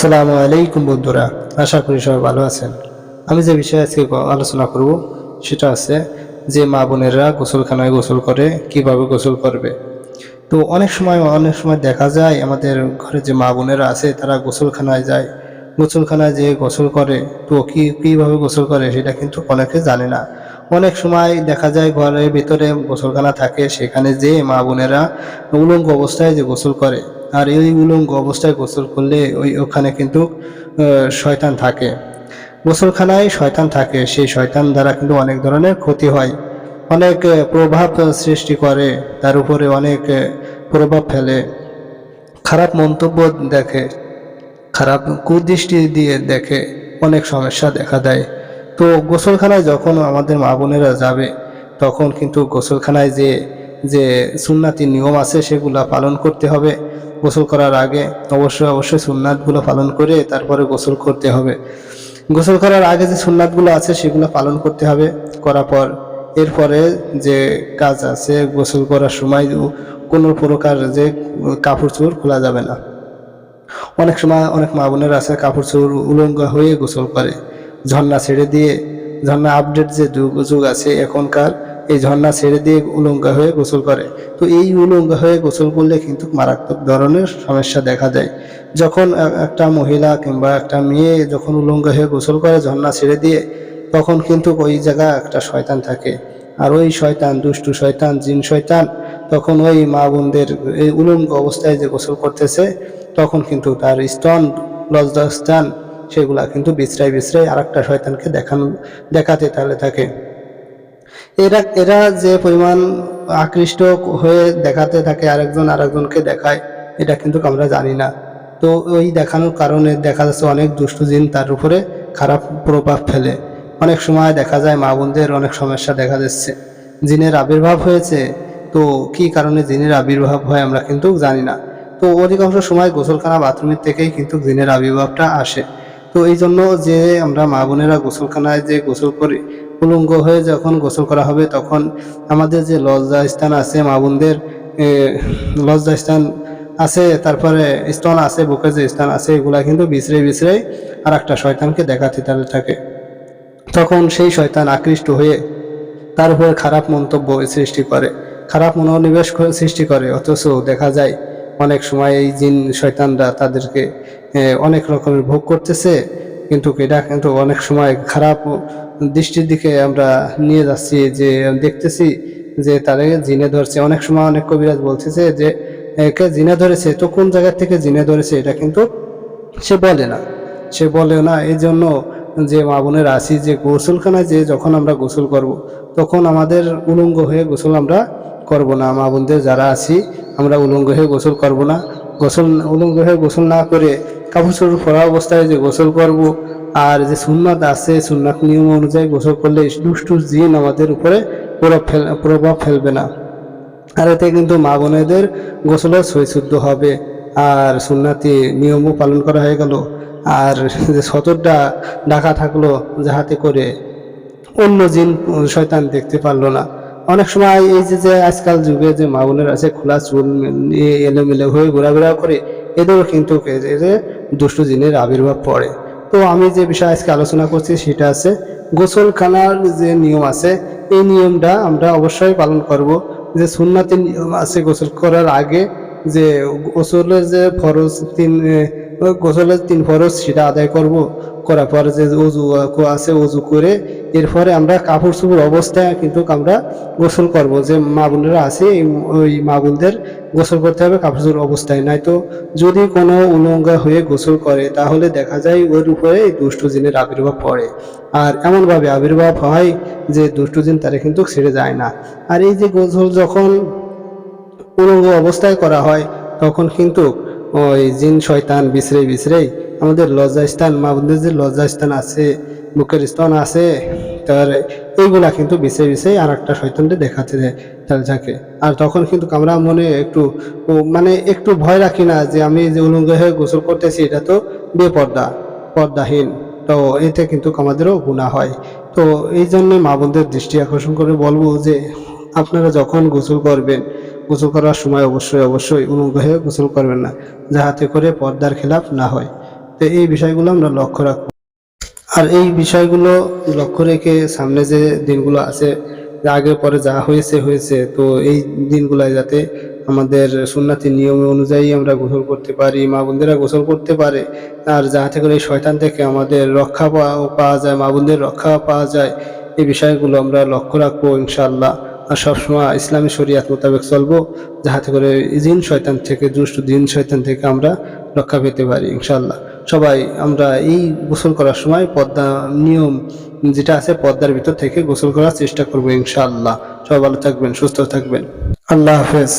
আসসালামু আলাইকুম বন্ধুরা, আশা করি সবাই ভালো আছেন। আমি যে বিষয়ে আজকে আলোচনা করব, সেটা আছে যে মা বোনেরা গোসলখানায় গোসল করে, কীভাবে গোসল করবে। তো অনেক সময় অনেক সময় দেখা যায়, আমাদের ঘরে যে মা বোনেরা আছে, তারা গোসলখানায় যায়। গোসলখানায় যে গোসল করে, তো কি, কীভাবে গোসল করে, সেটা কিন্তু অনেকে জানে না। অনেক সময় দেখা যায়, ঘরের ভিতরে গোসলখানা থাকে, সেখানে যে মা বোনেরা উলঙ্গ অবস্থায় যে গোসল করে। আর এই উলঙ্গ অবস্থায় গোসল করলে ওই ওখানে কিন্তু শয়তান থাকে। গোসলখানায় শয়তান থাকে, সেই শয়তান দ্বারা কিন্তু অনেক ধরনের ক্ষতি হয়। অনেক প্রভাব সৃষ্টি করে, তার উপরে অনেক প্রভাব ফেলে। খারাপ মন্তব্য দেখে, খারাপ কুদৃষ্টি দিয়ে দেখে অনেক সমস্যা দেখা দেয়। তো গোসলখানায় যখন আমাদের মা বোনেরা যাবে, তখন কিন্তু গোসলখানায় যে যে সুন্নাতি নিয়ম আছে সেগুলা পালন করতে হবে। গোসল করার আগে অবশ্যই অবশ্যই সুন্নাতগুলো পালন করে তারপরে গোসল করতে হবে। গোসল করার আগে যে সুন্নাতগুলো আছে সেগুলো পালন করতে হবে করার পর। এরপরে যে কাজ আছে গোসল করার সময় কোনো প্রকার যে কাপড় চোপড় খোলা যাবে না। অনেক সময় অনেক মা বোনের আছে কাপড় চোপড় উলঙ্গ হয়ে গোসল করে। ঝর্ণা ছেড়ে দিয়ে, ঝর্ণা আপডেট যে যুগ যুগ আছে এখনকার এই ঝর্ণা ছেড়ে দিয়ে উলঙ্গা হয়ে গোসল করে। তো এই উলঙ্গ হয়ে গোসল করলে কিন্তু মারাত্মক ধরনের সমস্যা দেখা দেয়। যখন একটা মহিলা কিংবা একটা মেয়ে যখন উলঙ্গা হয়ে গোসল করে ঝর্ণা ছেড়ে দিয়ে, তখন কিন্তু ওই জায়গায় একটা শয়তান থাকে। আর ওই শয়তান, দুষ্টু শয়তান, জিন শয়তান, তখন ওই মা বোনদের এই উলঙ্গ অবস্থায় যে গোসল করতেছে, তখন কিন্তু তার স্তন, লজ্জাস্থান, সেগুলা কিন্তু বিশ্রাই বিশ্রাই আর একটা শয়তানকে দেখানো, দেখাতে তাহলে থাকে। এরা এরা যে পরিমাণ আকৃষ্ট হয়ে দেখাতে থাকে, আরেকজন আরেকজনকে দেখায়, এটা কিন্তু আমরা জানি না। তো ওই দেখানোর কারণে দেখা যাচ্ছে অনেক দুষ্টু জিন তার উপরে খারাপ প্রভাব ফেলে। অনেক সময় দেখা যায় মা বোনদের অনেক সমস্যা দেখা যাচ্ছে জিনের আবির্ভাব হয়েছে, তো কি কারণে জিনের আবির্ভাব হয় আমরা কিন্তু জানি না। তো অধিকাংশ সময় গোসলখানা বাথরুমের থেকেই কিন্তু জিনের আবির্ভাবটা আসে। তো এই জন্য যে আমরা মা বোনেরা গোসলখানায় যে গোসল করি উলঙ্গ হয়ে যখন গোসল করা হবে, তখন আমাদের যে লজ্জা স্থান আছে, মা বোনদের লজ্জা স্থান আছে, তারপরে স্তন আছে, বুকের যে স্থান আছে, এগুলা কিন্তু বিছড়ে বিছড়ে আর একটা শয়তানকে দেখাতে তাহলে থাকে। তখন সেই শয়তান আকৃষ্ট হয়ে তার উপরে খারাপ মন্তব্য সৃষ্টি করে। খারাপ মনোনিবেশ সৃষ্টি করে, অথচ দেখা যায় অনেক সময় এই জিন শয়তানরা তাদেরকে অনেক রকমের ভোগ করতেছে কিন্তু এটা কিন্তু অনেক সময় খারাপ দৃষ্টির দিকে আমরা নিয়ে যাচ্ছি, যে দেখতেছি যে তাদের জিনে ধরছে। অনেক সময় অনেক কবিরাজ বলতেছে যে একে জিনে ধরেছে? তো কোন জায়গা থেকে জিনে ধরেছে? এটা কিন্তু সে বলে না। সে বলে না এই জন্য যে মা বোনের আসি যে গোসলখানায় যে যখন আমরা গোসল করব। তখন আমাদের উলঙ্গ হয়ে গোসল আমরা করব না। মা বোনদের যারা আছি, আমরা উলঙ্গ হয়ে গোসল করব না। গোসল, উলঙ্গ হয়ে গোসল না করে কাপড় চোপড় পরা অবস্থায় যে গোসল করব, আর যে সুন্নাত আছে, সুন্নাত নিয়ম অনুযায়ী গোসল করলে দুষ্টু জিন আমাদের উপরে প্রভাব ফেল, প্রভাব ফেলবে না। আর এতে কিন্তু মা বোনেদের গোসলও সৈশুদ্ধ হবে, আর সুন্নাতি নিয়মও পালন করা হয়ে গেল। আর যে সতরটা ডাকা থাকল যাহাতে করে অন্য জিন শয়তান দেখতে পারল না। অনেক সময় এই যে যে আজকাল যুগে যে মা বোনের আছে, খোলা চুল নিয়ে এলোমেলো হয়ে ঘোরাফেরা করে, এদেরও কিন্তু দুষ্টু জিনের আবির্ভাব পড়ে। তো আমি যে বিষয়ে আজকে আলোচনা করছি সেটা আছে গোসলখানার যে নিয়ম আছে, এই নিয়মটা আমরা অবশ্যই পালন করব। যে সুন্নাতি নিয়ম আছে গোসল করার আগে যে গোসলের যে ফরজ তিন গোসলের তিন ফরজ সেটা আদায় করব। করার পর যে অজু আছে অজু করে এরপরে আমরা কাপড় চোপড় অবস্থায় কিন্তু আমরা গোসল করব। যে মা বোনেরা আছে ওই মা বোনদের গোসল করতে হবে কাপড় চোপড় অবস্থায়। নয়তো যদি কোনো উলঙ্গা হয়ে গোসল করে, তাহলে দেখা যায় ওর উপরে দুষ্ট জিনের আবির্ভাব পড়ে। আর এমনভাবে আবির্ভাব হয় যে দুষ্ট জিন তারা কিন্তু ছেড়ে যায় না। আর এই যে গোসল যখন উলঙ্গ অবস্থায় করা হয়, তখন কিন্তু ওই জিন শয়তান বিছড়ে বিছড়ে আমাদের লজ্জাস্থান, মা বোনদের যে লজ্জাস্থান আছে বুকের স্তন আছে, তার এইগুলা কিন্তু বিছে বিছে আর একটা শয়তানকে দেখাতে দেয় তাহলে থাকে আর তখন কিন্তু আমরা মনে একটু মানে একটু ভয় রাখি না যে আমি যে উলঙ্গ হয়ে গোসল করতেছি, এটা তো বেপর্দা, পর্দাহীন। তো এতে কিন্তু আমাদেরও গুণা হয়। তো এই জন্য মা বোনদের দৃষ্টি আকর্ষণ করে বলব যে, আপনারা যখন গোসল করবেন, গোসল করার সময় অবশ্যই অবশ্যই উলঙ্গ হয়ে গোসল করবেন না, যাহাতে করে পর্দার খেলাপ না হয়। তো এই বিষয়গুলো আমরা লক্ষ্য রাখব। আর এই বিষয়গুলো লক্ষ্য রেখে সামনে যে দিনগুলো আছে আগে পরে যা হয়েছে হয়েছে, তো এই দিনগুলাই যাতে আমাদের সুন্নাতি নিয়ম অনুযায়ী আমরা গোসল করতে পারি, মা বোনদেরা গোসল করতে পারে, আর যাহাতে করে এই শয়তান থেকে আমাদের রক্ষা পাওয়া যায়, মা বোনদের রক্ষা পাওয়া যায়, এই বিষয়গুলো আমরা লক্ষ্য রাখব ইনশাআল্লাহ। আর সবসময় ইসলামী শরিয়াত মোতাবেক চলবো যাহাতে করে জিন শয়তান থেকে, দুষ্ট দিন শয়তান থেকে আমরা রক্ষা পেতে পারি ইনশাল্লাহ সবাই, আমরা এই গোসল করার সময় পদ্মা নিয়ম যেটা আছে, পদ্মার ভিতর থেকে গোসল করার চেষ্টা করব, ইনশাআল্লাহ। সবাই ভালো থাকবেন, সুস্থ থাকবেন। আল্লাহ হাফেজ।